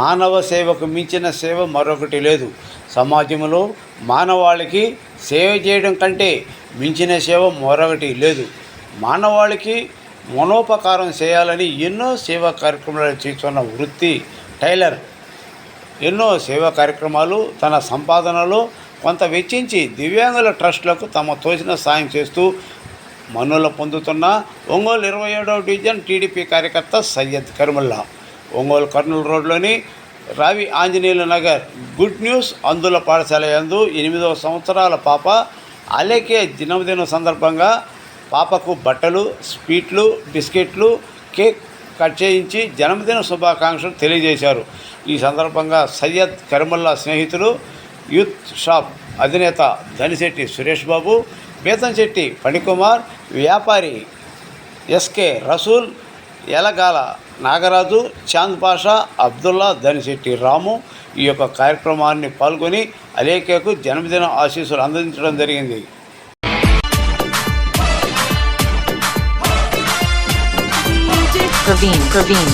మానవ సేవకు మించిన సేవ మరొకటి లేదు. సమాజంలో మానవాళికి సేవ చేయడం కంటే మించిన సేవ మరొకటి లేదు. మానవాళికి మనోపకారం చేయాలని ఎన్నో సేవా కార్యక్రమాలు చేస్తున్న వృత్తి టైలర్. ఎన్నో సేవా కార్యక్రమాలు తన సంపాదనలో కొంత వెచ్చించి దివ్యాంగుల ట్రస్టులకు తమ తోచిన సాయం చేస్తూ మన్నుల పొందుతున్న ఒంగోలు ఇరవై ఏడవ డివిజన్ టీడీపీ కార్యకర్త సయ్యద్ కరిముల్లా. ఒంగోలు కర్నూలు రోడ్లోని రావి ఆంజనేయుల నగర్. గుడ్ న్యూస్ అందుల పాఠశాల యందు ఎనిమిదవ సంవత్సరాల పాప అలేకే జన్మదినం సందర్భంగా పాపకు బట్టలు స్వీట్లు బిస్కెట్లు కేక్ కట్ చేయించి జన్మదిన శుభాకాంక్షలు తెలియజేశారు. ఈ సందర్భంగా సయ్యద్ కరిముల్లా స్నేహితులు యూత్ షాప్ అధినేత ధనిశెట్టి సురేష్ బాబు బేతంశెట్టి ఫణికుమార్ వ్యాపారి ఎస్కే రసూల్ ఎలగాల నాగరాజు చాంద్ పాషా అబ్దుల్లా ధనిశెట్టి రాము ఈ యొక్క కార్యక్రమాన్ని పాల్గొని అలేఖకు జన్మదిన ఆశీస్సులు అందించడం జరిగింది. Praveen, Praveen,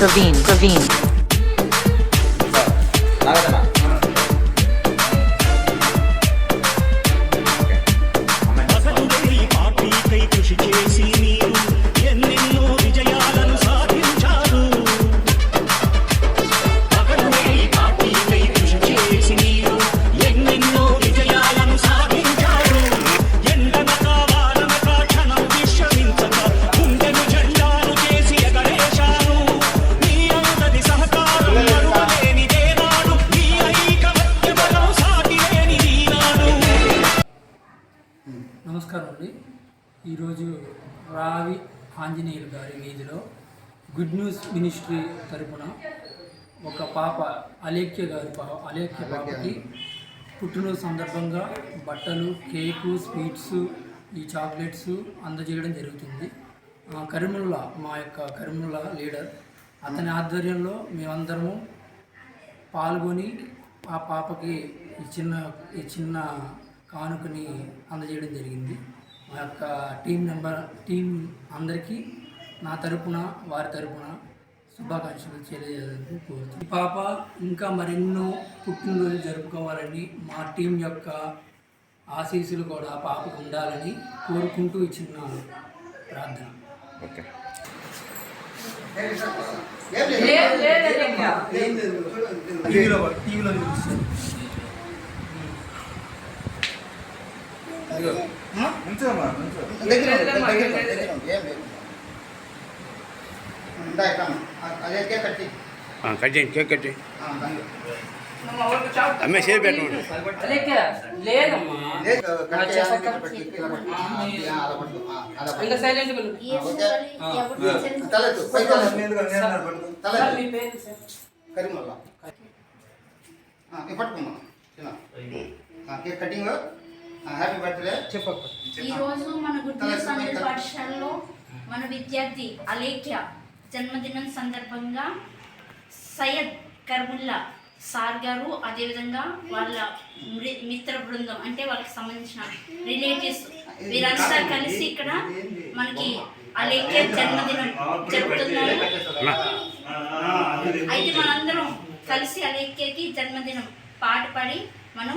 Praveen, Praveen, అసలుదే ఈ పార్టీకై కృషి చేసి ఆంజనేయులు గారి వీధిలో గుడ్ న్యూస్ మినిస్ట్రీ తరపున ఒక పాప అలేఖ్య గారి పా అలేఖ్య పాపకి పుట్టినరోజు సందర్భంగా బట్టలు కేకు స్వీట్స్ ఈ చాక్లెట్స్ అందజేయడం జరుగుతుంది. కరీముల్లా మా యొక్క కరీముల్లా లీడర్ అతని ఆధ్వర్యంలో మేమందరము పాల్గొని ఆ పాపకి ఈ చిన్న ఈ చిన్న కానుకని అందజేయడం జరిగింది. మా యొక్క టీం నెంబర్ టీం అందరికీ నా తరపున వారి తరపున శుభాకాంక్షలు తెలియజేయాలని ఈ పాప ఇంకా మరెన్నో పుట్టినరోజులు జరుపుకోవాలని మా టీం యొక్క ఆశీస్సులు కూడా పాపకు ఉండాలని కోరుకుంటూ ఈ చిన్న ప్రార్థన కట్ చేయండి కేక్ కట్ పై తలెత్తు. తలెత్తు. మీ పేరు సార్ కరిమల్లా ఆ, ఇవి పట్టుకోమ్మా చిన్న ఆ, కేక్ కటింగ్ ఆ, హ్యాపీ బర్త్డే చెప్పక్క ఈ రోజు మన గుడ్ న్యూస్ అనే పాఠశాలలో మన విద్యార్థి అలేఖ్య జన్మదినం సందర్భంగా సయ్యద్ కర్ముల్లా సార్ గారు అదేవిధంగా వాళ్ళ మి- మిత్ర బృందం అంటే వాళ్ళకి సంబంధించిన రిలేటివ్స్ వీరంతా కలిసి ఇక్కడ మనకి అలేఖ్య జన్మదినం జరుపుతున్నారు. అయితే మనందరం కలిసి అలేఖ్యకి జన్మదినం పాట పాడి మనం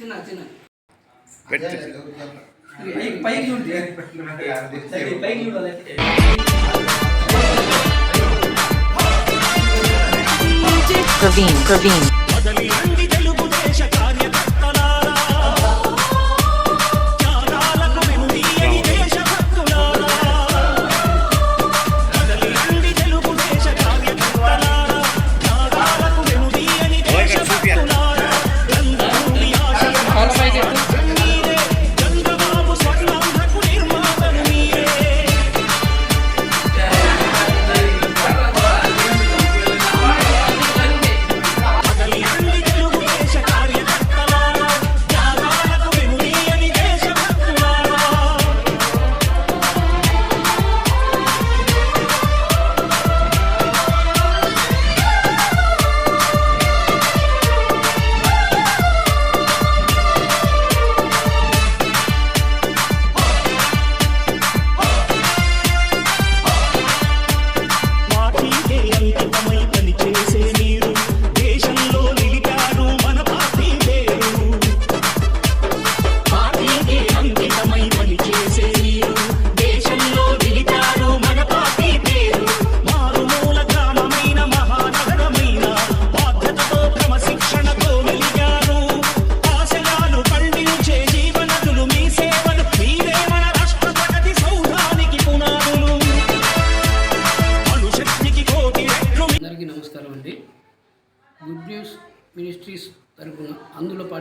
చిన్న చిన్న పైకి పైకి చూడండి పైకి చూడాలి Praveen, Praveen,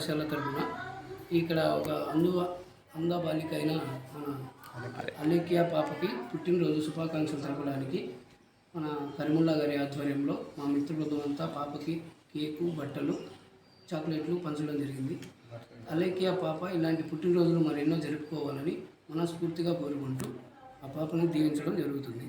పాఠశాల తరఫున ఇక్కడ ఒక అందు అంద బాలిక అయిన మన అలేఖ్య పాపకి పుట్టినరోజు శుభాకాంక్షలు తెలపడానికి మన కరిముల్లా గారి ఆధ్వర్యంలో మా మిత్ర బృందం అంతా పాపకి కేకు బట్టలు చాక్లెట్లు పంచడం జరిగింది. అలేఖ్య పాప ఇలాంటి పుట్టినరోజులు మరెన్నో జరుపుకోవాలని మనస్ఫూర్తిగా కోరుకుంటూ ఆ పాపను దీవించడం జరుగుతుంది.